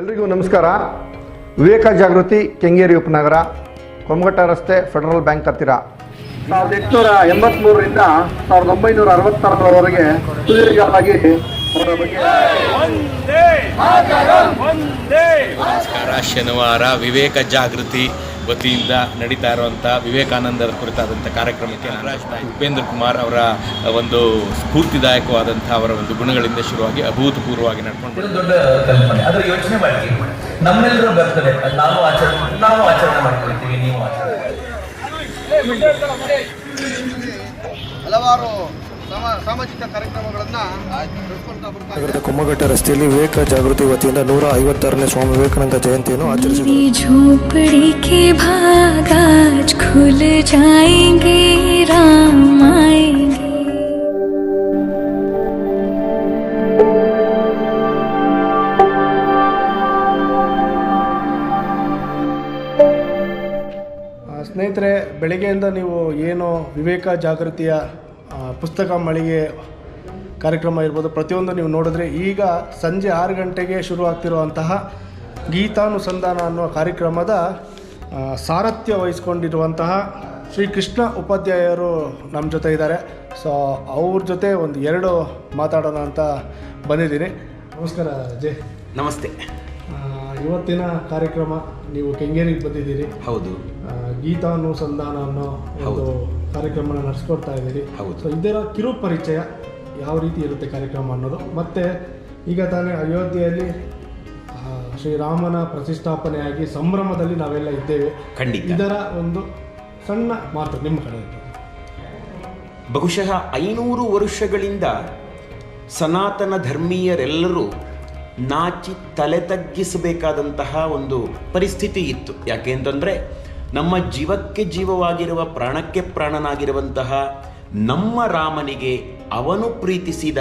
ಎಲ್ರಿಗೂ ನಮಸ್ಕಾರ. ವಿವೇಕ ಜಾಗೃತಿ ಕೆಂಗೇರಿ ಉಪನಗರ ಕೊಮಘಟ್ಟ ರಸ್ತೆ ಫೆಡರಲ್ ಬ್ಯಾಂಕ್ ಹತ್ತಿರ. ಸಾವಿರದ ಎಂಟುನೂರ ಎಂಬತ್ಮೂರರಿಂದ ಸಾವಿರದ ಒಂಬೈನೂರ ಅರವತ್ತಾರರವರೆಗೆ ಸುದೀರ್ಘವಾಗಿ ಅವರ ಬಗ್ಗೆ ನಮಸ್ಕಾರ ಶನಿವಾರ. ವಿವೇಕ ಜಾಗೃತಿ. ವತಿಯಿಂದ ನಡೀತಾ ಇರುವಂಥ ವಿವೇಕಾನಂದರ ಕುರಿತಾದಂಥ ಕಾರ್ಯಕ್ರಮಕ್ಕೆ ಉಪೇಂದ್ರ ಕುಮಾರ್ ಅವರ ಒಂದು ಸ್ಫೂರ್ತಿದಾಯಕವಾದಂಥ ಅವರ ಒಂದು ಗುಣಗಳಿಂದ ಶುರುವಾಗಿ ಅಭೂತಪೂರ್ವವಾಗಿ ನಡ್ಕೊಂಡು ದೊಡ್ಡ ಕಲ್ಪನೆ. ಅದರ ಯೋಚನೆ ಮಾಡಿ. ನಮ್ಮೆಲ್ಲರೂ ಬರ್ತದೆ. ನಾವು ಆಚರಣೆ ನಾವು ಆಚರಣೆ ಮಾಡ್ಕೊಳ್ತೀವಿ ನೀವು ಆಚರಣೆ ಹಲವಾರು ನಗರದ ಕುಮ್ಮಘಟ್ಟ ರಸ್ತೆಯಲ್ಲಿ ವಿವೇಕ ಜಾಗೃತಿ ವತಿಯಿಂದ ನೂರ ಐವತ್ತಾರನೇ ಸ್ವಾಮಿ ವಿವೇಕಾನಂದ ಜಯಂತಿಯನ್ನು ಆಚರಿಸಿದೆ ಸ್ನೇಹಿತರೆ ಬೆಳಗ್ಗೆಯಿಂದ ನೀವು ಏನು ವಿವೇಕ ಜಾಗೃತಿಯ ಪುಸ್ತಕ ಮಳಿಗೆ ಕಾರ್ಯಕ್ರಮ ಇರ್ಬೋದು ಪ್ರತಿಯೊಂದು ನೀವು ನೋಡಿದ್ರೆ ಈಗ ಸಂಜೆ ಆರು ಗಂಟೆಗೆ ಶುರು ಆಗ್ತಿರುವಂತಹ ಗೀತಾನುಸಂಧಾನ ಅನ್ನುವ ಕಾರ್ಯಕ್ರಮದ ಸಾರಥ್ಯ ವಹಿಸ್ಕೊಂಡಿರುವಂತಹ ಶ್ರೀ ಕೃಷ್ಣ ಉಪಾಧ್ಯಾಯರು ನಮ್ಮ ಜೊತೆ ಇದ್ದಾರೆ. ಸೊ ಅವ್ರ ಜೊತೆ ಒಂದು ಎರಡು ಮಾತಾಡೋಣ ಅಂತ ಬಂದಿದ್ದೀನಿ. ನಮಸ್ಕಾರ ಜೈ ನಮಸ್ತೆ. ಇವತ್ತಿನ ಕಾರ್ಯಕ್ರಮ ನೀವು ಕೆಂಗೇರಿಗೆ ಬಂದಿದ್ದೀರಿ. ಹೌದು. ಗೀತಾನುಸಂಧಾನ ಅನ್ನೋ ಒಂದು ಕಾರ್ಯಕ್ರಮನ ನಡೆಸ್ಕೊಡ್ತಾ ಇದ್ದೀರಿ. ಹೌದು. ಸೊ ಇದರ ಕಿರು ಪರಿಚಯ ಯಾವ ರೀತಿ ಇರುತ್ತೆ ಕಾರ್ಯಕ್ರಮ ಅನ್ನೋದು. ಮತ್ತೆ ಈಗ ತಾನೇ ಅಯೋಧ್ಯೆಯಲ್ಲಿ ಶ್ರೀರಾಮನ ಪ್ರತಿಷ್ಠಾಪನೆಯಾಗಿ ಸಂಭ್ರಮದಲ್ಲಿ ನಾವೆಲ್ಲ ಇದ್ದೇವೆ. ಖಂಡಿತ. ಇದರ ಒಂದು ಸಣ್ಣ ಮಾತು ನಿಮ್ಮ ಕಡೆ. ಬಹುಶಃ ಐನೂರು ವರ್ಷಗಳಿಂದ ಸನಾತನ ಧರ್ಮೀಯರೆಲ್ಲರೂ ನಾಚಿ ತಲೆ ತಗ್ಗಿಸಬೇಕಾದಂತಹ ಒಂದು ಪರಿಸ್ಥಿತಿ ಇತ್ತು. ಯಾಕೆ ಅಂತಂದರೆ ನಮ್ಮ ಜೀವಕ್ಕೆ ಜೀವವಾಗಿರುವ ಪ್ರಾಣಕ್ಕೆ ಪ್ರಾಣನಾಗಿರುವಂತಹ ನಮ್ಮ ರಾಮನಿಗೆ ಅವನು ಪ್ರೀತಿಸಿದ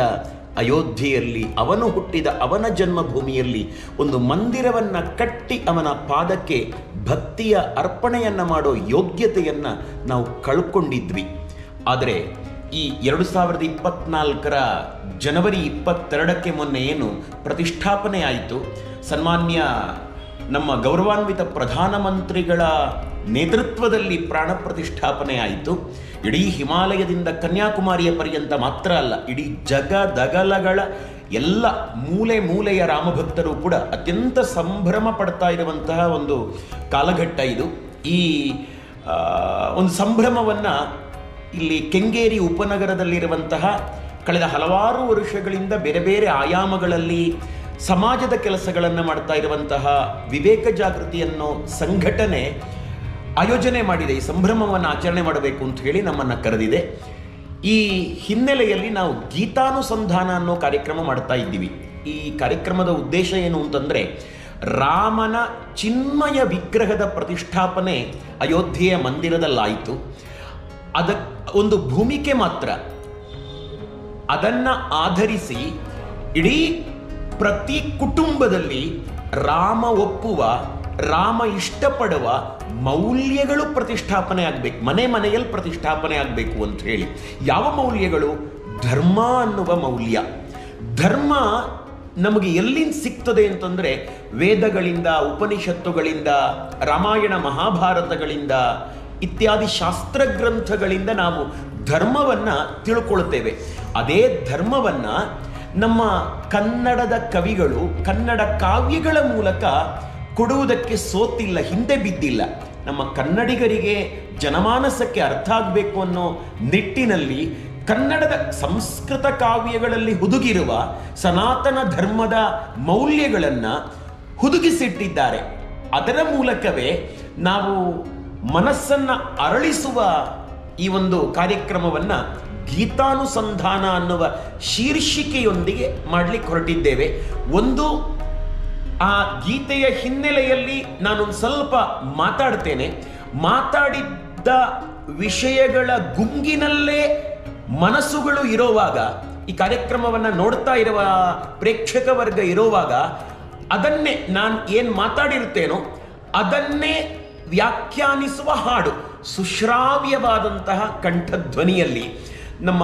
ಅಯೋಧ್ಯೆಯಲ್ಲಿ, ಅವನು ಹುಟ್ಟಿದ ಅವನ ಜನ್ಮಭೂಮಿಯಲ್ಲಿ ಒಂದು ಮಂದಿರವನ್ನು ಕಟ್ಟಿ ಅವನ ಪಾದಕ್ಕೆ ಭಕ್ತಿಯ ಅರ್ಪಣೆಯನ್ನು ಮಾಡೋ ಯೋಗ್ಯತೆಯನ್ನು ನಾವು ಕಳ್ಕೊಂಡಿದ್ವಿ. ಆದರೆ ಈ ಎರಡು ಸಾವಿರದ ಇಪ್ಪತ್ನಾಲ್ಕರ ಜನವರಿ ಇಪ್ಪತ್ತೆರಡಕ್ಕೆ ಮೊನ್ನೆ ಏನು ಪ್ರತಿಷ್ಠಾಪನೆ ಆಯಿತು. ಸನ್ಮಾನ್ಯ ನಮ್ಮ ಗೌರವಾನ್ವಿತ ಪ್ರಧಾನಮಂತ್ರಿಗಳ ನೇತೃತ್ವದಲ್ಲಿ ಪ್ರಾಣ ಪ್ರತಿಷ್ಠಾಪನೆ ಆಯಿತು ಇಡೀ ಹಿಮಾಲಯದಿಂದ ಕನ್ಯಾಕುಮಾರಿಯ ಪರ್ಯಂತ ಮಾತ್ರ ಅಲ್ಲ, ಇಡೀ ಜಗದಗಲಗಳ ಎಲ್ಲ ಮೂಲೆ ಮೂಲೆಯ ರಾಮಭಕ್ತರು ಕೂಡ ಅತ್ಯಂತ ಸಂಭ್ರಮ ಪಡ್ತಾ ಇರುವಂತಹ ಒಂದು ಕಾಲಘಟ್ಟ ಇದು. ಈ ಒಂದು ಸಂಭ್ರಮವನ್ನು ಇಲ್ಲಿ ಕೆಂಗೇರಿ ಉಪನಗರದಲ್ಲಿರುವಂತಹ ಕಳೆದ ಹಲವಾರು ವರ್ಷಗಳಿಂದ ಬೇರೆ ಬೇರೆ ಆಯಾಮಗಳಲ್ಲಿ ಸಮಾಜದ ಕೆಲಸಗಳನ್ನು ಮಾಡ್ತಾ ಇರುವಂತಹ ವಿವೇಕ ಜಾಗೃತಿ ಅನ್ನೋ ಸಂಘಟನೆ ಆಯೋಜನೆ ಮಾಡಿದೆ, ಈ ಸಂಭ್ರಮವನ್ನು ಆಚರಣೆ ಮಾಡಬೇಕು ಅಂತ ಹೇಳಿ ನಮ್ಮನ್ನು ಕರೆದಿದೆ. ಈ ಹಿನ್ನೆಲೆಯಲ್ಲಿ ನಾವು ಗೀತಾನುಸಂಧಾನ ಅನ್ನೋ ಕಾರ್ಯಕ್ರಮ ಮಾಡ್ತಾ ಇದ್ದೀವಿ. ಈ ಕಾರ್ಯಕ್ರಮದ ಉದ್ದೇಶ ಏನು ಅಂತಂದರೆ, ರಾಮನ ಚಿನ್ಮಯ ವಿಗ್ರಹದ ಪ್ರತಿಷ್ಠಾಪನೆ ಅಯೋಧ್ಯೆಯ ಮಂದಿರದಲ್ಲಾಯಿತು. ಅದ, ಒಂದು ಭೂಮಿಕೆ ಮಾತ್ರ. ಅದನ್ನು ಆಧರಿಸಿ ಇಡೀ ಪ್ರತಿ ಕುಟುಂಬದಲ್ಲಿ ರಾಮ ಒಪ್ಪುವ, ರಾಮ ಇಷ್ಟಪಡುವ ಮೌಲ್ಯಗಳು ಪ್ರತಿಷ್ಠಾಪನೆ ಆಗಬೇಕು, ಮನೆ ಮನೆಯಲ್ಲಿ ಪ್ರತಿಷ್ಠಾಪನೆ ಆಗಬೇಕು ಅಂತ ಹೇಳಿ. ಯಾವ ಮೌಲ್ಯಗಳು? ಧರ್ಮ ಅನ್ನುವ ಮೌಲ್ಯ. ಧರ್ಮ ನಮಗೆ ಎಲ್ಲಿಂದ ಸಿಗ್ತದೆ ಅಂತಂದರೆ, ವೇದಗಳಿಂದ, ಉಪನಿಷತ್ತುಗಳಿಂದ, ರಾಮಾಯಣ ಮಹಾಭಾರತಗಳಿಂದ, ಇತ್ಯಾದಿ ಶಾಸ್ತ್ರ ಗ್ರಂಥಗಳಿಂದ ನಾವು ಧರ್ಮವನ್ನು ತಿಳ್ಕೊಳ್ತೇವೆ. ಅದೇ ಧರ್ಮವನ್ನು ನಮ್ಮ ಕನ್ನಡದ ಕವಿಗಳು ಕನ್ನಡ ಕಾವ್ಯಗಳ ಮೂಲಕ ಕೊಡುವುದಕ್ಕೆ ಸೋತಿಲ್ಲ, ಹಿಂದೆ ಬಿದ್ದಿಲ್ಲ. ನಮ್ಮ ಕನ್ನಡಿಗರಿಗೆ ಜನಮಾನಸಕ್ಕೆ ಅರ್ಥ ಆಗಬೇಕು ಅನ್ನೋ ನಿಟ್ಟಿನಲ್ಲಿ ಕನ್ನಡದ ಸಂಸ್ಕೃತ ಕಾವ್ಯಗಳಲ್ಲಿ ಹುದುಗಿರುವ ಸನಾತನ ಧರ್ಮದ ಮೌಲ್ಯಗಳನ್ನು ಹುದುಗಿಸಿಟ್ಟಿದ್ದಾರೆ. ಅದರ ಮೂಲಕವೇ ನಾವು ಮನಸ್ಸನ್ನು ಅರಳಿಸುವ ಈ ಒಂದು ಕಾರ್ಯಕ್ರಮವನ್ನು ಗೀತಾನುಸಂಧಾನ ಅನ್ನುವ ಶೀರ್ಷಿಕೆಯೊಂದಿಗೆ ಮಾಡಲಿಕ್ಕೆ ಹೊರಟಿದ್ದೇವೆ. ಒಂದು ಆ ಗೀತೆಯ ಹಿನ್ನೆಲೆಯಲ್ಲಿ ನಾನೊಂದು ಸ್ವಲ್ಪ ಮಾತಾಡ್ತೇನೆ. ಮಾತಾಡಿದ್ದ ವಿಷಯಗಳ ಗುಂಗಿನಲ್ಲೇ ಮನಸ್ಸುಗಳು ಇರೋವಾಗ, ಈ ಕಾರ್ಯಕ್ರಮವನ್ನು ನೋಡ್ತಾ ಇರುವ ಪ್ರೇಕ್ಷಕ ವರ್ಗ ಇರೋವಾಗ, ಅದನ್ನೇ ನಾನು ಏನು ಮಾತಾಡಿರ್ತೇನೋ ಅದನ್ನೇ ವ್ಯಾಖ್ಯಾನಿಸುವ ಹಾಡು, ಸುಶ್ರಾವ್ಯವಾದಂತಹ ಕಂಠಧ್ವನಿಯಲ್ಲಿ. ನಮ್ಮ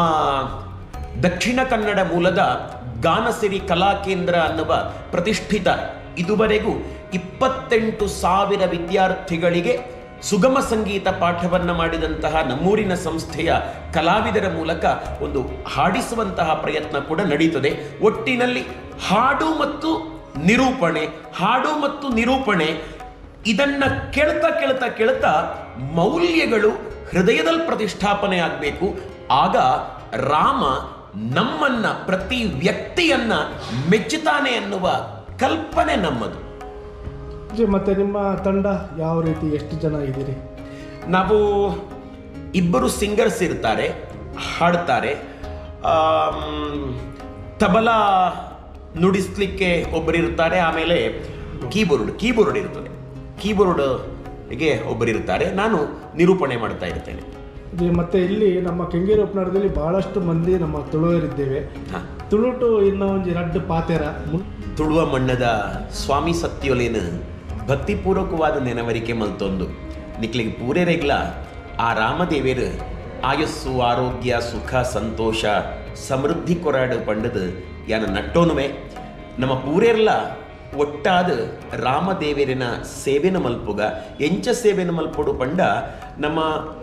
ದಕ್ಷಿಣ ಕನ್ನಡ ಮೂಲದ ಗಾನಸಿರಿ ಕಲಾ ಕೇಂದ್ರ ಅನ್ನುವ ಪ್ರತಿಷ್ಠಿತ ಇದುವರೆಗೂ ಇಪ್ಪತ್ತೆಂಟು ಸಾವಿರ ವಿದ್ಯಾರ್ಥಿಗಳಿಗೆ ಸುಗಮ ಸಂಗೀತ ಪಾಠವನ್ನು ಮಾಡಿದಂತಹ ನಮ್ಮೂರಿನ ಸಂಸ್ಥೆಯ ಕಲಾವಿದರ ಮೂಲಕ ಒಂದು ಹಾಡಿಸುವಂತಹ ಪ್ರಯತ್ನ ಕೂಡ ನಡೀತದೆ. ಒಟ್ಟಿನಲ್ಲಿ ಹಾಡು ಮತ್ತು ನಿರೂಪಣೆ, ಹಾಡು ಮತ್ತು ನಿರೂಪಣೆ ಇದನ್ನ ಕೇಳ್ತಾ ಕೇಳ್ತಾ ಕೇಳ್ತಾ ಮೌಲ್ಯಗಳು ಹೃದಯದಲ್ಲಿ ಪ್ರತಿಷ್ಠಾಪನೆ ಆಗಬೇಕು. ಆಗ ರಾಮ ನಮ್ಮನ್ನ ಪ್ರತಿ ವ್ಯಕ್ತಿಯನ್ನ ಮೆಚ್ಚುತ್ತಾನೆ ಅನ್ನುವ ಕಲ್ಪನೆ ನಮ್ಮದು. ಜಿ ಮತ್ತು ನಿಮ್ಮ ತಂಡ ಯಾವ ರೀತಿ ಎಷ್ಟು ಜನ ಇದ್ದೀರಿ? ನಾವು ಇಬ್ಬರು ಸಿಂಗರ್ಸ್ ಇರ್ತಾರೆ ಹಾಡ್ತಾರೆ. ತಬಲ ನುಡಿಸ್ಲಿಕ್ಕೆ ಒಬ್ಬರು ಇರ್ತಾರೆ ಆಮೇಲೆ ಕೀಬೋರ್ಡ್ ಕೀಬೋರ್ಡ್ ಇರ್ತದೆ. ಕೀಬೋರ್ಡ್ಗೆ ಒಬ್ಬರು ಇರ್ತಾರೆ. ನಾನು ನಿರೂಪಣೆ ಮಾಡ್ತಾ ಇರ್ತೇನೆ. ಜಿ ಮತ್ತು ಇಲ್ಲಿ ನಮ್ಮ ಕೆಂಗೇರಿ ಉಪನಾಡದಲ್ಲಿ ಬಹಳಷ್ಟು ಮಂದಿ ನಮ್ಮ ತುಳುವರಿದ್ದೇವೆ. ತುಳುಟು ಇನ್ನೂ ಒಂದು ಎರಡು ಪಾತೆರ. ತುಳುವ ಮಣ್ಣದ ಸ್ವಾಮಿ ಸತ್ಯೊಲೇನು ಭಕ್ತಿಪೂರ್ವಕವಾದ ನೆನವರಿಕೆ ಮಲ್ತೊಂದು. ನಿಕ್ಲಿಗೆ ಪೂರೇರೆಗ್ಲ ಆ ರಾಮದೇವೇರು ಆಯಸ್ಸು, ಆರೋಗ್ಯ, ಸುಖ, ಸಂತೋಷ, ಸಮೃದ್ಧಿ ಕೊರಾಡು ಪಂಡದು ಯಾನ ನಟ್ಟೋನುವೆ. ನಮ್ಮ ಪೂರೇರ್ಲ ಒಟ್ಟಾದ ರಾಮದೇವೇರಿನ ಸೇವೆನ ಮಲ್ಪುಗ, ಎಂಚ ಸೇವೆನ ಮಲ್ಪಡು ಪಂಡ ನಮ್ಮ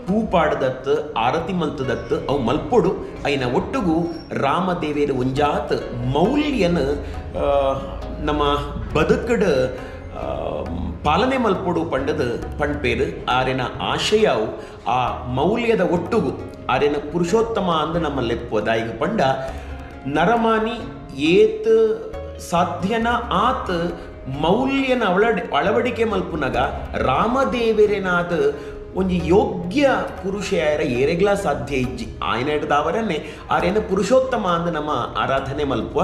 ಪೂಪಾಡದತ್ ಆರತಿ ಮಂತದತ್ ಅವು ಮಲ್ಪೊಡು. ಐನ ಒಟ್ಟುಗು ರಾಮದೇವೇರ ಒಂಜಾತ್ ಮೌಲ್ಯನ ನಮ್ಮ ಬದುಕಡ ಪಾಲನೆ ಮಲ್ಪೊಡು ಪಂಡದ ಪಂಡ್ಪೇರು ಆರೆನ ಆಶಯವು ಆ ಮೌಲ್ಯದ ಒಟ್ಟುಗು. ಆರಿನ ಪುರುಷೋತ್ತಮ ಅಂದ ನಮ್ಮ ಲೆಪ್ಪೊದಾಯಿಗ ಪಂಡ, ನರಮಾನಿ ಏತ್ ಸಾಧ್ಯನ ಆತ್ ಮೌಲ್ಯನ ಅಳವಡಿ ಅಳವಡಿಕೆ ಮಲ್ಪುನಗ ರಾಮದೇವರೇನಾದ ಒಂಜಿ ಯೋಗ್ಯ ಪುರುಷರ ಏರೆಗ್ಲ ಸಾಧ್ಯ ಇಜ್ಜಿ. ಆಯ್ನ ಹಿಡ್ದಾವರನ್ನೇ ಆರೇನ ಪುರುಷೋತ್ತಮ ಅಂದ ನಮ್ಮ ಆರಾಧನೆ ಮಲ್ಪುವ.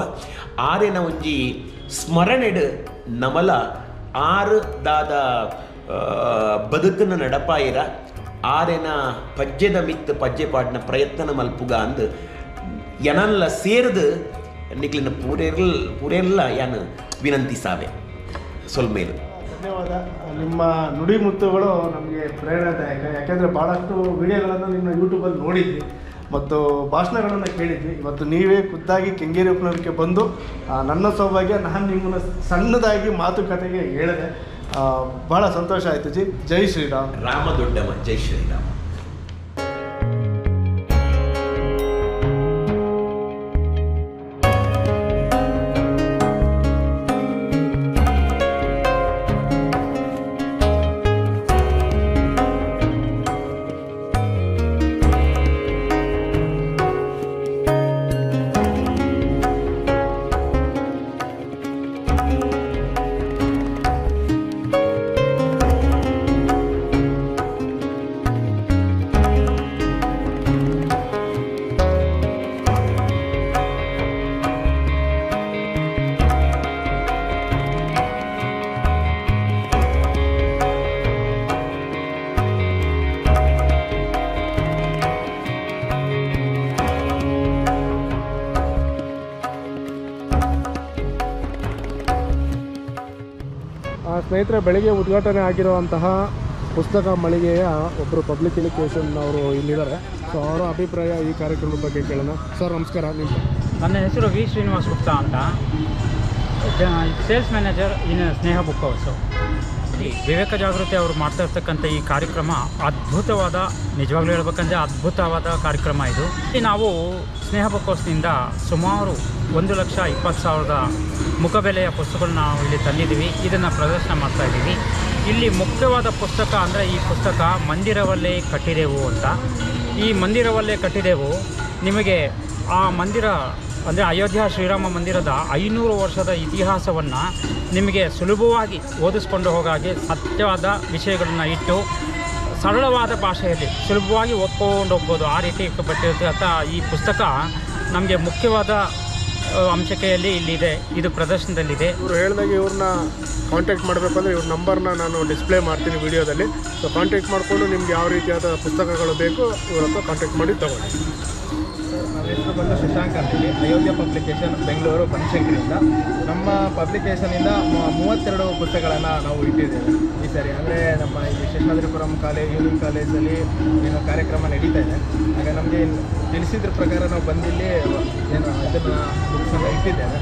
ಆರೇನ ಒಂಜಿ ಸ್ಮರಣೆಡ್ ನಮಲ ಆರು ದಾದ ಬದುಕನ್ನು ಬದುಕನ ನಡಪಾಯಿರ. ಆರೆನ ಪಜ್ಯದ ಮಿತ್ ಪಜ್ಜೆ ಪಾಡ್ನ ಪ್ರಯತ್ನ ಮಲ್ಪುಗ ಅಂದ್ ಯನಲ್ಲ ಸೇರ್ದು ನಿಕ್ಲಿನ ಪೂರೆರ್ಲ್, ಪೂರೇರ್ಲ ಯಾನ್ ವಿನಂತಿಸಾವೆ ಸೊಲ್ಮೇಲು. ಧನ್ಯವಾದ. ನಿಮ್ಮ ನುಡಿ ಮುತ್ತುಗಳು ನಮಗೆ ಪ್ರೇರಣಾದಾಯಕ. ಯಾಕೆಂದರೆ ಭಾಳಷ್ಟು ವಿಡಿಯೋಗಳನ್ನು ನಿಮ್ಮ ಯೂಟ್ಯೂಬಲ್ಲಿ ನೋಡಿದ್ವಿ ಮತ್ತು ಭಾಷಣಗಳನ್ನು ಕೇಳಿದ್ವಿ. ಇವತ್ತು ನೀವೇ ಖುದ್ದಾಗಿ ಕೆಂಗೇರಿ ಉಪನಗರಕ್ಕೆ ಬಂದು ನನ್ನ ಸೌಭಾಗ್ಯ, ನಾನು ನಿಮ್ಮನ್ನು ಸಣ್ಣದಾಗಿ ಮಾತುಕತೆಗೆ ಹೇಳಿದೆ ಭಾಳ ಸಂತೋಷ ಆಯಿತು ಜಿ. ಜೈ ಶ್ರೀರಾಮ್. ರಾಮ ದೊಡ್ಡಮ್ಮ, ಜೈ ಶ್ರೀರಾಮ. ಸ್ನೇಹಿತರೆ ಬೆಳಿಗ್ಗೆ ಉದ್ಘಾಟನೆ ಆಗಿರುವಂತಹ ಪುಸ್ತಕ ಮಳಿಗೆಯ ಒಬ್ಬರು ಪಬ್ಲಿಕೇಶನ್ ಅವರು ಇಲ್ಲಿದ್ದಾರೆ. ಸೊ ಅವರ ಅಭಿಪ್ರಾಯ ಈ ಕಾರ್ಯಕ್ರಮದ ಬಗ್ಗೆ ಕೇಳೋಣ. ಸರ್ ನಮಸ್ಕಾರ. ನಿಮ್ಮ ನನ್ನ ಹೆಸರು ವಿ. ಶ್ರೀನಿವಾಸ್ ಗುಪ್ತಾ ಅಂತ. Sales manager in Sneha book house Viveka Jagruti ಅವರು ಮಾಡ್ತಾ ಇರ್ತಕ್ಕಂಥ ಈ ಕಾರ್ಯಕ್ರಮ ಅದ್ಭುತವಾದ, ನಿಜವಾಗ್ಲೂ ಹೇಳ್ಬೇಕಂದ್ರೆ ಅದ್ಭುತವಾದ ಕಾರ್ಯಕ್ರಮ ಇದು. ನಾವು ಸ್ನೇಹ ಬಕೋಸ್ನಿಂದ ಸುಮಾರು ಒಂದು ಲಕ್ಷ ಇಪ್ಪತ್ತು ಸಾವಿರದ ಮುಖಬೆಲೆಯ ಪುಸ್ತಕಗಳನ್ನ ನಾವು ಇಲ್ಲಿ ತಂದಿದ್ದೀವಿ. ಇದನ್ನು ಪ್ರದರ್ಶನ ಮಾಡ್ತಾ ಇದ್ದೀವಿ. ಇಲ್ಲಿ ಮುಖ್ಯವಾದ ಪುಸ್ತಕ ಅಂದರೆ ಈ ಪುಸ್ತಕ ಮಂದಿರವಲ್ಲೇ ಕಟ್ಟಿದೆವು ಅಂತ. ಈ ಮಂದಿರವಲ್ಲೇ ಕಟ್ಟಿದೆವು. ನಿಮಗೆ ಆ ಮಂದಿರ ಅಂದರೆ ಅಯೋಧ್ಯ ಶ್ರೀರಾಮ ಮಂದಿರದ ಐನೂರು ವರ್ಷದ ಇತಿಹಾಸವನ್ನು ನಿಮಗೆ ಸುಲಭವಾಗಿ ಓದಿಸ್ಕೊಂಡು ಹೋಗಾಗಿ ಸತ್ಯವಾದ ವಿಷಯಗಳನ್ನು ಇಟ್ಟು ಸರಳವಾದ ಭಾಷೆಯಲ್ಲಿ ಸುಲಭವಾಗಿ ಓದ್ಕೊಂಡು ಹೋಗ್ಬೋದು. ಆ ರೀತಿ ಬಟ್ಟಿರ್ತಕ್ಕಂಥ ಈ ಪುಸ್ತಕ ನಮಗೆ ಮುಖ್ಯವಾದ ಅಂಶಕೆಯಲ್ಲಿ ಇಲ್ಲಿದೆ. ಇದು ಪ್ರದರ್ಶನದಲ್ಲಿದೆ. ಇವರು ಹೇಳಿದಾಗ ಇವ್ರನ್ನ ಕಾಂಟ್ಯಾಕ್ಟ್ ಮಾಡಬೇಕಂದ್ರೆ ಇವ್ರ ನಂಬರ್ನ ನಾನು ಡಿಸ್ಪ್ಲೇ ಮಾಡ್ತೀನಿ ವಿಡಿಯೋದಲ್ಲಿ. ಸೊ ಕಾಂಟ್ಯಾಕ್ಟ್ ಮಾಡಿಕೊಂಡು ನಿಮ್ಗೆ ಯಾವ ರೀತಿಯಾದ ಪುಸ್ತಕಗಳು ಬೇಕು ಇವ್ರ ಹತ್ರ ಕಾಂಟ್ಯಾಕ್ಟ್ ಮಾಡಿ ತಗೊಳ್ಳಿ. ಹೆಸರು ಬಂದು ಶಶಾಂಕ್ ಅಂತೇಳಿ ಅಯೋಧ್ಯ ಪಬ್ಲಿಕೇಶನ್ ಬೆಂಗಳೂರು ಬನಶಂಕರಿಂದ ನಮ್ಮ ಪಬ್ಲಿಕೇಶನಿಂದ ಮೂವತ್ತೆರಡು ಪುಸ್ತಕಗಳನ್ನು ನಾವು ಇಟ್ಟಿದ್ದೇವೆ ಈ ಸರಿ. ಅಂದರೆ ನಮ್ಮ ಇಲ್ಲಿ ಶೇಷಾದ್ರಿಪುರಂ ಕಾಲೇಜ್ ಯೂನಿಯನ್ ಕಾಲೇಜಲ್ಲಿ ಏನೋ ಕಾರ್ಯಕ್ರಮ ನಡೀತಾ ಇದೆ. ಆಗ ನಮಗೆ ತಿಳಿಸಿದ್ರ ಪ್ರಕಾರ ನಾವು ಬಂದಿಲ್ಲಿ ಏನು ಅದನ್ನು ಬುಕ್ಸನ್ನು ಇಟ್ಟಿದ್ದೇವೆ.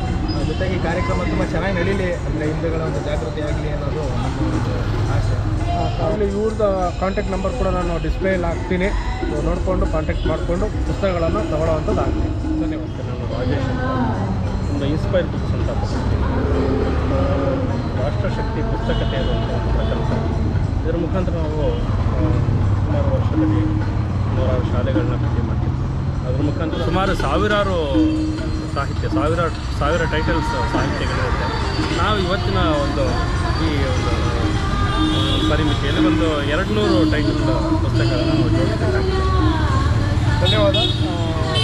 ಜೊತೆಗೆ ಈ ಕಾರ್ಯಕ್ರಮ ತುಂಬ ಚೆನ್ನಾಗಿ ನಡೀಲಿ. ಅಂದರೆ ಹಿಂದೂಗಳ ಒಂದು ಜಾಗೃತಿ ಆಗಲಿ ಅನ್ನೋದು ನಮ್ಮ ಒಂದು ಆಸೆ. ಅಲ್ಲಿ ಇವ್ರದ್ದು ಕಾಂಟ್ಯಾಕ್ಟ್ ನಂಬರ್ ಕೂಡ ನಾನು ಡಿಸ್ಪ್ಲೇಲಿ ಹಾಕ್ತೀನಿ. ನೋಡಿಕೊಂಡು ಕಾಂಟ್ಯಾಕ್ಟ್ ಮಾಡಿಕೊಂಡು ಪುಸ್ತಕಗಳನ್ನು ತಗೊಳ್ಳೋವಂಥದ್ದು ಆಗಲಿ ಧನ್ಯವಾದ ನಾನು ರಾಜೇಶ್ ಅಂತ. ಒಂದು ಇನ್ಸ್ಪೈರ್ ಬುಕ್ಸ್ ಅಂತ ರಾಷ್ಟ್ರಶಕ್ತಿ ಪುಸ್ತಕತೆ ಒಂದು ಪ್ರಕಲ್ಪ. ಇದರ ಮುಖಾಂತರ ನಾವು ಸುಮಾರು ವರ್ಷದಲ್ಲಿ ನೂರಾರು ಶಾಲೆಗಳನ್ನ ಭೇಟಿ ಮಾಡ್ತೀವಿ ಅದ್ರ ಮುಖಾಂತರ ಸುಮಾರು ಸಾವಿರಾರು ಸಾಹಿತ್ಯ ಸಾವಿರ ಸಾವಿರ ಟೈಟಲ್ಸ್ ಸಾಹಿತ್ಯಗಳಿರುತ್ತೆ. ನಾವು ಇವತ್ತಿನ ಒಂದು ಈ ಒಂದು ಪರಿಮಿತಿಯಲ್ಲಿ ಒಂದು ಎರಡು ನೂರು ಟೈಟಲ್ ಪುಸ್ತಕಗಳನ್ನು ನಾವು ಜೋಡಿಸಬೇಕಾಗಿದೆ ಧನ್ಯವಾದ.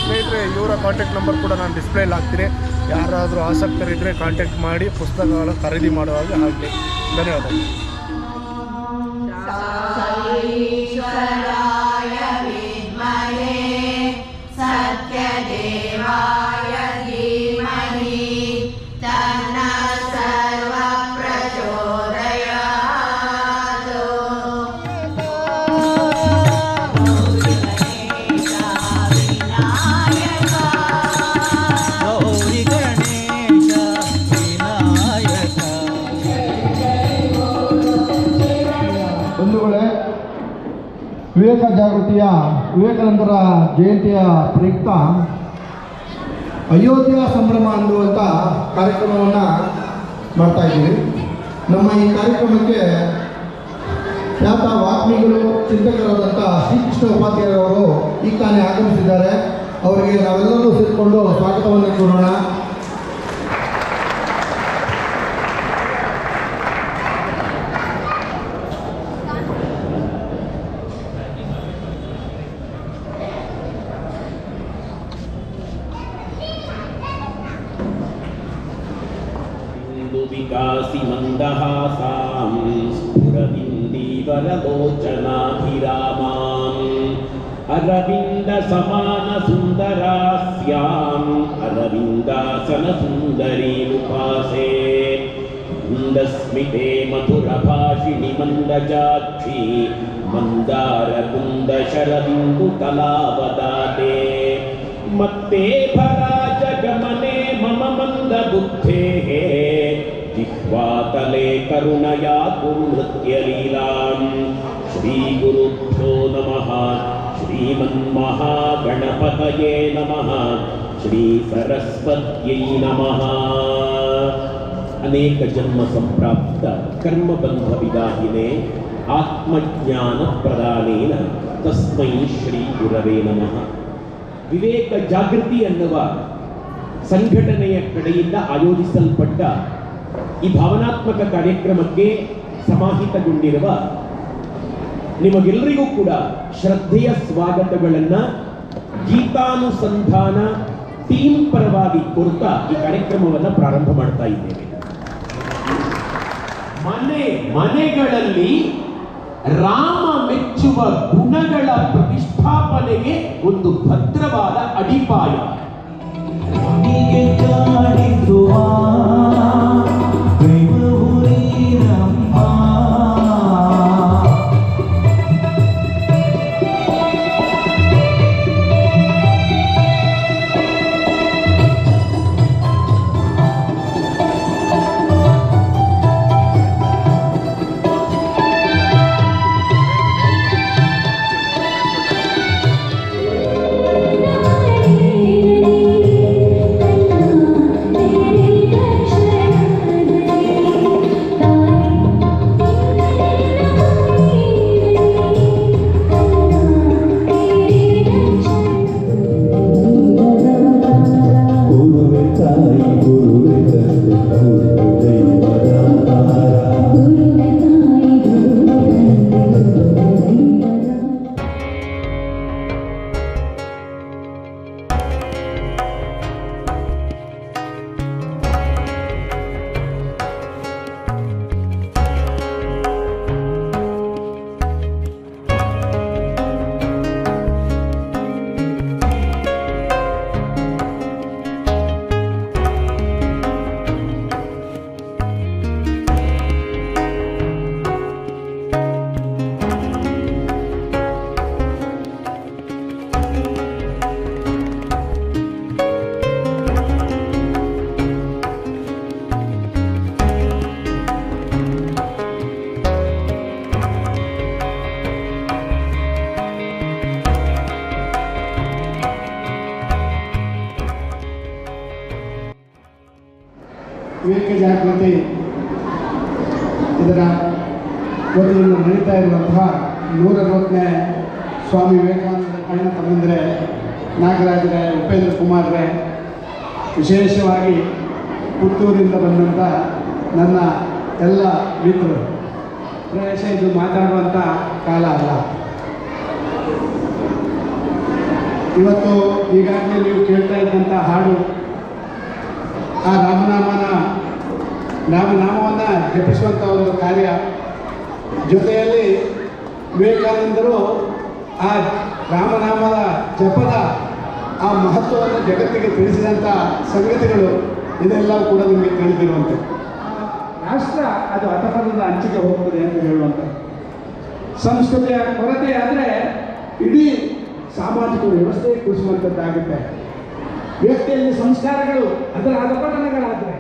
ಸ್ನೇಹಿತರೆ, ಇವರ ಕಾಂಟ್ಯಾಕ್ಟ್ ನಂಬರ್ ಕೂಡ ನಾನು ಡಿಸ್ಪ್ಲೇಲಿ ಹಾಕ್ತೀನಿ. ಯಾರಾದರೂ ಆಸಕ್ತರಿದ್ದರೆ ಕಾಂಟ್ಯಾಕ್ಟ್ ಮಾಡಿ ಪುಸ್ತಕಗಳನ್ನು ಖರೀದಿ ಮಾಡುವಾಗ ಹಾಕಿ ಧನ್ಯವಾದ. ವಿವೇಕ ಜಾಗೃತಿಯ ವಿವೇಕಾನಂದರ ಜಯಂತಿಯ ಪ್ರಯುಕ್ತ ಅಯೋಧ್ಯ ಸಂಭ್ರಮ ಅನ್ನುವಂಥ ಕಾರ್ಯಕ್ರಮವನ್ನು ಮಾಡ್ತಾ ಇದ್ದೀವಿ. ನಮ್ಮ ಈ ಕಾರ್ಯಕ್ರಮಕ್ಕೆ ಖ್ಯಾತ ವಾಗ್ಮಿಗಳು ಚಿಂತಕರಾದಂಥ ಶ್ರೀಕೃಷ್ಣ ಉಪಾಧ್ಯಾಯರವರು ಈ ತಾನೇ ಆಗಮಿಸಿದ್ದಾರೆ. ಅವರಿಗೆ ನಾವೆಲ್ಲರೂ ಸೇರಿಕೊಂಡು ಸ್ವಾಗತವನ್ನು ಕೋರೋಣ. विकासि मन्दहासां स्फुरदिन्दीवरलोचनाभिरामाम्। अरविन्दसमानसुन्दरास्याम् अरविन्दासनसुन्दरीमुपासे। कुन्दस्मिते मधुरभाषिणि मन्दजाक्षी मन्दारकुन्दशरबिन्दुकलावदाते। मत्ते भराजगमने जिह्वातले करुणया कुर्नृत्यलीलाम् श्रीगुरुभ्यो नमः श्रीमन्महागणपतये नमः श्रीसरस्वत्यै नमः ಅನೇಕ ಜನ್ಮ ಸಂಪ್ರಾಪ್ತ ಕರ್ಮಬಂಧ ವಿದಾಹಿನೆ ಆತ್ಮಜ್ಞಾನ ಪ್ರದಾನೇನ ತಸ್ಮೈ ಶ್ರೀ ಗುರವೇ ನಮಃ ವಿವೇಕ ಜಾಗೃತಿ ಅನ್ನುವ ಸಂಘಟನೆಯ ಕಡೆಯಿಂದ ಆಯೋಜಿಸಲ್ಪಟ್ಟ ಈ ಭಾವನಾತ್ಮಕ ಕಾರ್ಯಕ್ರಮಕ್ಕೆ ಸಮಾಹಿತಗೊಂಡಿರುವ ನಿಮಗೆಲ್ಲರಿಗೂ ಕೂಡ ಶ್ರದ್ಧೆಯ ಸ್ವಾಗತಗಳನ್ನ ಗೀತಾನುಸಂಧಾನ ಟೀಮ್ ಪರವಾಗಿ ಕೋರ್ತಾ ಈ ಕಾರ್ಯಕ್ರಮವನ್ನು ಪ್ರಾರಂಭ ಮಾಡ್ತಾ ಇದ್ದೇವೆ. ಮನೆ, ಮನೆಗಳಲ್ಲಿ ರಾಮ ಮೆಚ್ಚುವ ಗುಣಗಳ ಪ್ರತಿಷ್ಠಾಪನೆಗೆ ಒಂದು ಭದ್ರವಾದ ಅಡಿಪಾಯ. ಇದರ ವತಿಯಿಂದ ನಡೀತಾ ಇರುವಂತಹ ನೂರ ಅರವತ್ತನೇ ಸ್ವಾಮಿ ವಿವೇಕಾನಂದರ ಕಣ್ಣು ತಮ್ಮಂದರೆ ನಾಗರಾಜರೇ, ಉಪೇಂದ್ರ ಕುಮಾರ್ರೆ, ವಿಶೇಷವಾಗಿ ಪುತ್ತೂರಿಂದ ಬಂದಂಥ ನನ್ನ ಎಲ್ಲ ಮಿತ್ರರು. ಪ್ರವೇಶ ಇದು ಮಾತಾಡುವಂಥ ಕಾಲ ಅಲ್ಲ. ಇವತ್ತು ಈಗಾಗಲೇ ನೀವು ಕೇಳ್ತಾ ಇದ್ದಂಥ ಹಾಡು ಆ ರಾಮನಾಮನ ರಾಮನಾಮವನ್ನು ಜಪಿಸುವಂಥ ಒಂದು ಕಾರ್ಯ. ಜೊತೆಯಲ್ಲಿ ವಿವೇಕಾನಂದರು ಆ ರಾಮನಾಮದ ಜಪದ ಆ ಮಹತ್ವವನ್ನು ಜಗತ್ತಿಗೆ ತಿಳಿಸಿದಂಥ ಸಂಗತಿಗಳು ಇದೆಲ್ಲವೂ ಕೂಡ ನಿಮಗೆ ತಿಳಿದಿರುವಂತೆ. ರಾಷ್ಟ್ರ ಅದು ಅಧಪತದ ಅಂಚಿಗೆ ಹೋಗ್ತದೆ ಅಂತ ಹೇಳುವಂಥ ಸಂಸ್ಕೃತಿಯ ಕೊರತೆ ಆದರೆ ಇಡೀ ಸಾಮಾಜಿಕ ವ್ಯವಸ್ಥೆ ಕುಸಿಯುವಂಥದ್ದಾಗುತ್ತೆ ವ್ಯಕ್ತಿಯಲ್ಲಿ ಸಂಸ್ಕಾರಗಳು ಅದರ ಅಧಪತನಗಳಾದರೆ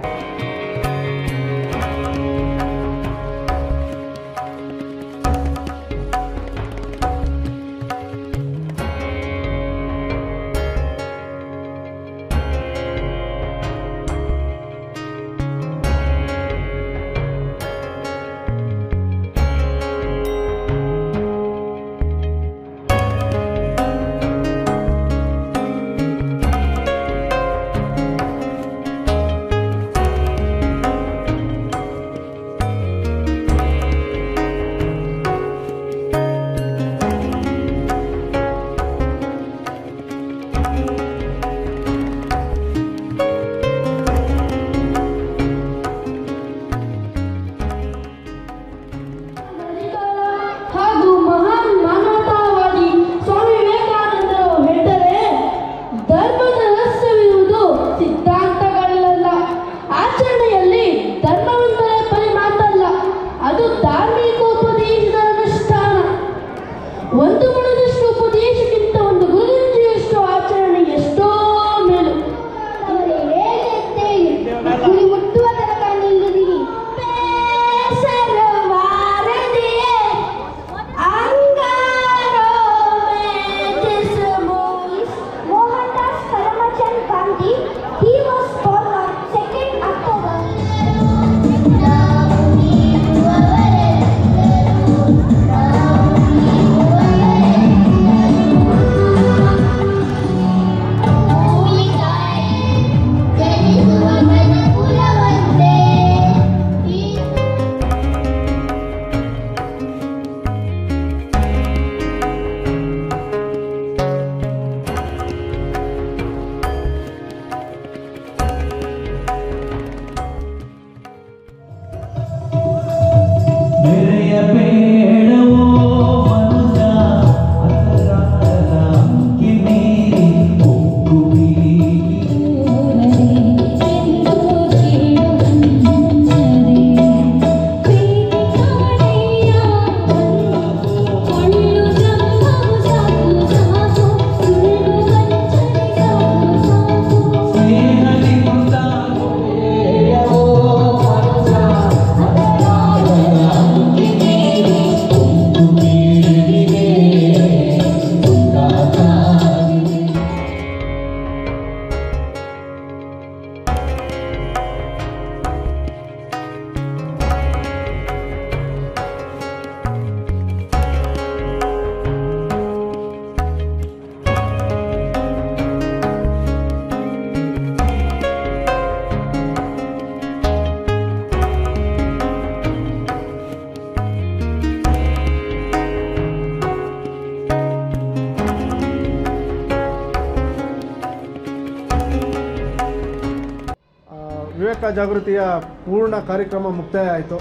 ಜಾಗೃತಿಯ ಪೂರ್ಣ ಕಾರ್ಯಕ್ರಮ ಮುಕ್ತಾಯ ಆಯಿತು.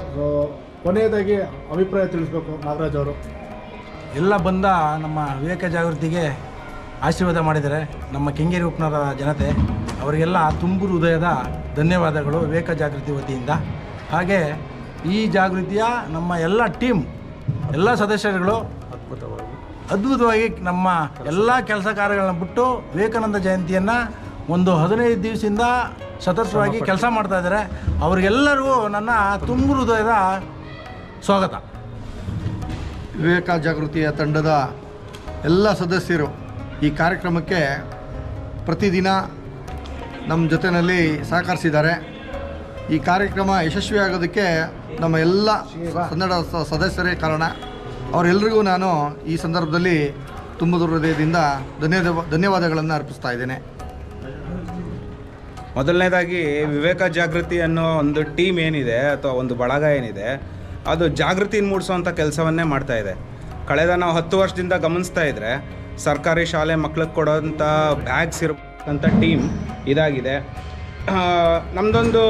ಕೊನೆಯದಾಗಿ ಅಭಿಪ್ರಾಯ ತಿಳಿಸ್ಬೇಕು ನಾಗರಾಜ್ ಅವರು. ಎಲ್ಲ ಬಂದ ನಮ್ಮ ವಿವೇಕ ಜಾಗೃತಿಗೆ ಆಶೀರ್ವಾದ ಮಾಡಿದ್ದಾರೆ ನಮ್ಮ ಕೆಂಗೇರಿ ಉಪನಗರ ಜನತೆ, ಅವರಿಗೆಲ್ಲ ತುಂಬು ಹೃದಯದ ಧನ್ಯವಾದಗಳು ವಿವೇಕ ಜಾಗೃತಿ ವತಿಯಿಂದ. ಹಾಗೆ ಈ ಜಾಗೃತಿಯ ನಮ್ಮ ಎಲ್ಲ ಟೀಮ್, ಎಲ್ಲ ಸದಸ್ಯರುಗಳು ಅದ್ಭುತವಾಗಿ ನಮ್ಮ ಎಲ್ಲ ಕೆಲಸ ಕಾರ್ಯಗಳನ್ನ ಬಿಟ್ಟು ವಿವೇಕಾನಂದ ಜಯಂತಿಯನ್ನು ಒಂದು ಹದಿನೈದು ದಿವಸದಿಂದ ಸತತವಾಗಿ ಕೆಲಸ ಮಾಡ್ತಾ ಇದ್ದಾರೆ. ಅವ್ರಿಗೆಲ್ಲರಿಗೂ ನನ್ನ ತುಂಬು ಹೃದಯದ ಸ್ವಾಗತ. ವಿವೇಕ ಜಾಗೃತಿಯ ತಂಡದ ಎಲ್ಲ ಸದಸ್ಯರು ಈ ಕಾರ್ಯಕ್ರಮಕ್ಕೆ ಪ್ರತಿದಿನ ನಮ್ಮ ಜೊತೆಯಲ್ಲಿ ಸಹಕರಿಸಿದ್ದಾರೆ. ಈ ಕಾರ್ಯಕ್ರಮ ಯಶಸ್ವಿಯಾಗೋದಕ್ಕೆ ನಮ್ಮ ಎಲ್ಲ ಕನ್ನಡ ಸದಸ್ಯರೇ ಕಾರಣ. ಅವರೆಲ್ಲರಿಗೂ ನಾನು ಈ ಸಂದರ್ಭದಲ್ಲಿ ತುಂಬ ಹೃದಯದಿಂದ ಧನ್ಯವಾದ ಧನ್ಯವಾದಗಳನ್ನು ಅರ್ಪಿಸ್ತಾ ಇದ್ದೇನೆ. ಮೊದಲನೇದಾಗಿ ವಿವೇಕ ಜಾಗೃತಿ ಅನ್ನೋ ಒಂದು ಟೀಮ್ ಏನಿದೆ ಅಥವಾ ಒಂದು ಬಳಗ ಏನಿದೆ, ಅದು ಜಾಗೃತಿ ಮೂಡಿಸುವಂಥ ಕೆಲಸವನ್ನೇ ಮಾಡ್ತಾ ಇದೆ. ಕಳೆದ ನಾವು ಹತ್ತು ವರ್ಷದಿಂದ ಗಮನಿಸ್ತಾ ಇದ್ದರೆ ಸರ್ಕಾರಿ ಶಾಲೆ ಮಕ್ಳಿಗೆ ಕೊಡೋಂಥ ಬ್ಯಾಗ್ಸ್ ಇರಬೇಕಂಥ ಟೀಮ್ ಇದಾಗಿದೆ. ನಮ್ಮದೊಂದು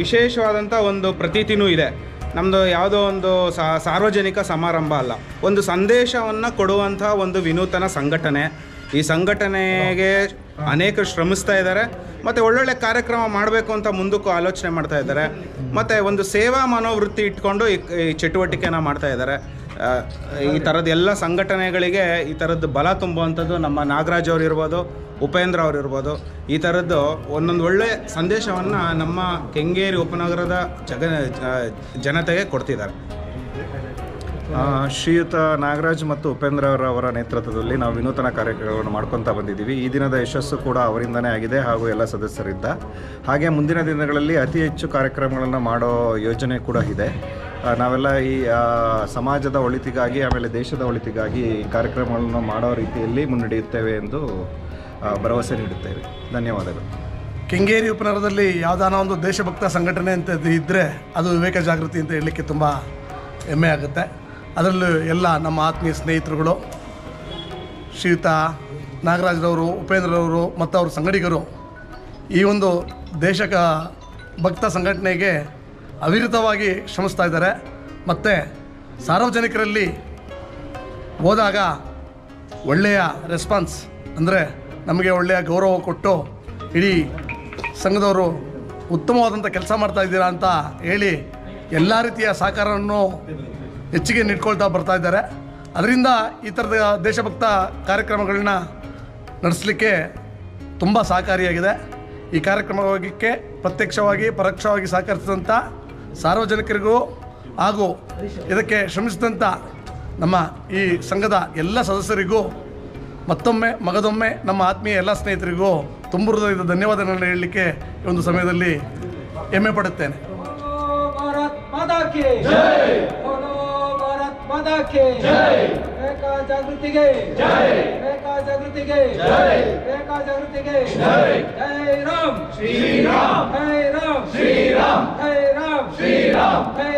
ವಿಶೇಷವಾದಂಥ ಒಂದು ಪ್ರತೀತಿನೂ ಇದೆ. ನಮ್ಮದು ಯಾವುದೋ ಒಂದು ಸಾರ್ವಜನಿಕ ಸಮಾರಂಭ ಅಲ್ಲ. ಒಂದು ಸಂದೇಶವನ್ನು ಕೊಡುವಂಥ ಒಂದು ವಿನೂತನ ಸಂಘಟನೆ ಈ ಸಂಘಟನೆಗೆ ಅನೇಕರು ಶ್ರಮಿಸ್ತಾ ಇದ್ದಾರೆ. ಮತ್ತು ಒಳ್ಳೊಳ್ಳೆ ಕಾರ್ಯಕ್ರಮ ಮಾಡಬೇಕು ಅಂತ ಮುಂದಕ್ಕೂ ಆಲೋಚನೆ ಮಾಡ್ತಾ ಇದ್ದಾರೆ. ಮತ್ತು ಒಂದು ಸೇವಾ ಮನೋವೃತ್ತಿ ಇಟ್ಕೊಂಡು ಈ ಚಟುವಟಿಕೆನ ಮಾಡ್ತಾ ಇದ್ದಾರೆ. ಈ ಥರದ ಎಲ್ಲ ಸಂಘಟನೆಗಳಿಗೆ ಈ ಥರದ್ದು ಬಲ ತುಂಬುವಂಥದ್ದು ನಮ್ಮ ನಾಗರಾಜ್ ಅವರು ಇರ್ಬೋದು, ಉಪೇಂದ್ರ ಅವರು ಇರ್ಬೋದು. ಈ ಥರದ್ದು ಒಂದೊಂದು ಒಳ್ಳೆ ಸಂದೇಶವನ್ನು ನಮ್ಮ ಕೆಂಗೇರಿ ಉಪನಗರದ ಜಗ ಜನತೆಗೆ ಕೊಡ್ತಿದ್ದಾರೆ. ಶ್ರೀಯುತ ನಾಗರಾಜ್ ಮತ್ತು ಉಪೇಂದ್ರ ಅವರ ನೇತೃತ್ವದಲ್ಲಿ ನಾವು ವಿನೂತನ ಕಾರ್ಯಕ್ರಮಗಳನ್ನು ಮಾಡ್ಕೊತಾ ಬಂದಿದ್ದೀವಿ. ಈ ದಿನದ ಯಶಸ್ಸು ಕೂಡ ಅವರಿಂದನೇ ಆಗಿದೆ ಹಾಗೂ ಎಲ್ಲ ಸದಸ್ಯರಿಂದ ಹಾಗೆ ಮುಂದಿನ ದಿನಗಳಲ್ಲಿ ಅತಿ ಹೆಚ್ಚು ಕಾರ್ಯಕ್ರಮಗಳನ್ನು ಮಾಡೋ ಯೋಜನೆ ಕೂಡ ಇದೆ. ನಾವೆಲ್ಲ ಈ ಸಮಾಜದ ಒಳಿತಿಗಾಗಿ, ಆಮೇಲೆ ದೇಶದ ಒಳಿತಿಗಾಗಿ ಕಾರ್ಯಕ್ರಮಗಳನ್ನು ಮಾಡೋ ರೀತಿಯಲ್ಲಿ ಮುನ್ನಡೆಯುತ್ತೇವೆ ಎಂದು ಭರವಸೆ ನೀಡುತ್ತೇವೆ. ಧನ್ಯವಾದಗಳು. ಕೆಂಗೇರಿ ಉಪನಗರದಲ್ಲಿ ಯಾವುದಾನ ಒಂದು ದೇಶಭಕ್ತ ಸಂಘಟನೆ ಅಂತ ಇದ್ದರೆ ಅದು ವಿವೇಕ ಜಾಗೃತಿ ಅಂತ ಹೇಳಲಿಕ್ಕೆ ತುಂಬ ಹೆಮ್ಮೆ ಆಗುತ್ತೆ. ಅದರಲ್ಲೂ ಎಲ್ಲ ನಮ್ಮ ಆತ್ಮೀಯ ಸ್ನೇಹಿತರುಗಳು, ಶ್ರೀಯುತ ನಾಗರಾಜ್ರವರು, ಉಪೇಂದ್ರರವರು ಮತ್ತು ಅವ್ರ ಸಂಗಡಿಗರು, ಈ ಒಂದು ದೇಶಕ ಭಕ್ತ ಸಂಘಟನೆಗೆ ಅವಿರತವಾಗಿ ಶ್ರಮಿಸ್ತಾ ಇದ್ದಾರೆ. ಮತ್ತು ಸಾರ್ವಜನಿಕರಲ್ಲಿ ಹೋದಾಗ ಒಳ್ಳೆಯ ರೆಸ್ಪಾನ್ಸ್ ಅಂದರೆ ನಮಗೆ ಒಳ್ಳೆಯ ಗೌರವ ಕೊಟ್ಟು ಇಡೀ ಸಂಘದವರು ಉತ್ತಮವಾದಂಥ ಕೆಲಸ ಮಾಡ್ತಾ ಇದ್ದೀರಾ ಅಂತ ಹೇಳಿ ಎಲ್ಲ ರೀತಿಯ ಸಹಕಾರವನ್ನು ಹೆಚ್ಚಿಗೆ ನೀಡ್ಕೊಳ್ತಾ ಬರ್ತಾ ಇದ್ದಾರೆ. ಅದರಿಂದ ಈ ಥರದ ದೇಶಭಕ್ತ ಕಾರ್ಯಕ್ರಮಗಳನ್ನ ನಡೆಸಲಿಕ್ಕೆ ತುಂಬ ಸಹಕಾರಿಯಾಗಿದೆ. ಈ ಕಾರ್ಯಕ್ರಮಕ್ಕೆ ಪ್ರತ್ಯಕ್ಷವಾಗಿ ಪರೋಕ್ಷವಾಗಿ ಸಹಕರಿಸಿದಂಥ ಸಾರ್ವಜನಿಕರಿಗೂ ಹಾಗೂ ಇದಕ್ಕೆ ಶ್ರಮಿಸಿದಂಥ ನಮ್ಮ ಈ ಸಂಘದ ಎಲ್ಲ ಸದಸ್ಯರಿಗೂ ಮತ್ತೊಮ್ಮೆ ಮಗದೊಮ್ಮೆ ನಮ್ಮ ಆತ್ಮೀಯ ಎಲ್ಲ ಸ್ನೇಹಿತರಿಗೂ ತುಂಬ ಹೃದಯದ ಧನ್ಯವಾದಗಳನ್ನು ಹೇಳಲಿಕ್ಕೆ ಈ ಒಂದು ಸಮಯದಲ್ಲಿ ಹೆಮ್ಮೆ ಪಡುತ್ತೇನೆ. ಮಾತಾ ಜೈ ಬೇಕಾ ಜಾಗೃತಿಗೆ ಜೈ ಬೇಕಾ ಜಾಗೃತಿಗೆ ಜೈ ಬೇಕಾ ಜಾಗೃತಿಗೆ ಜೈ ಜೈ ರಾಮ್ ಶ್ರೀ ರಾಮ್ ಜೈ ರಾಮ್ ಶ್ರೀ ರಾಮ್ ಜೈ ರಾಮ್ ಶ್ರೀ ರಾಮ್ ಜೈ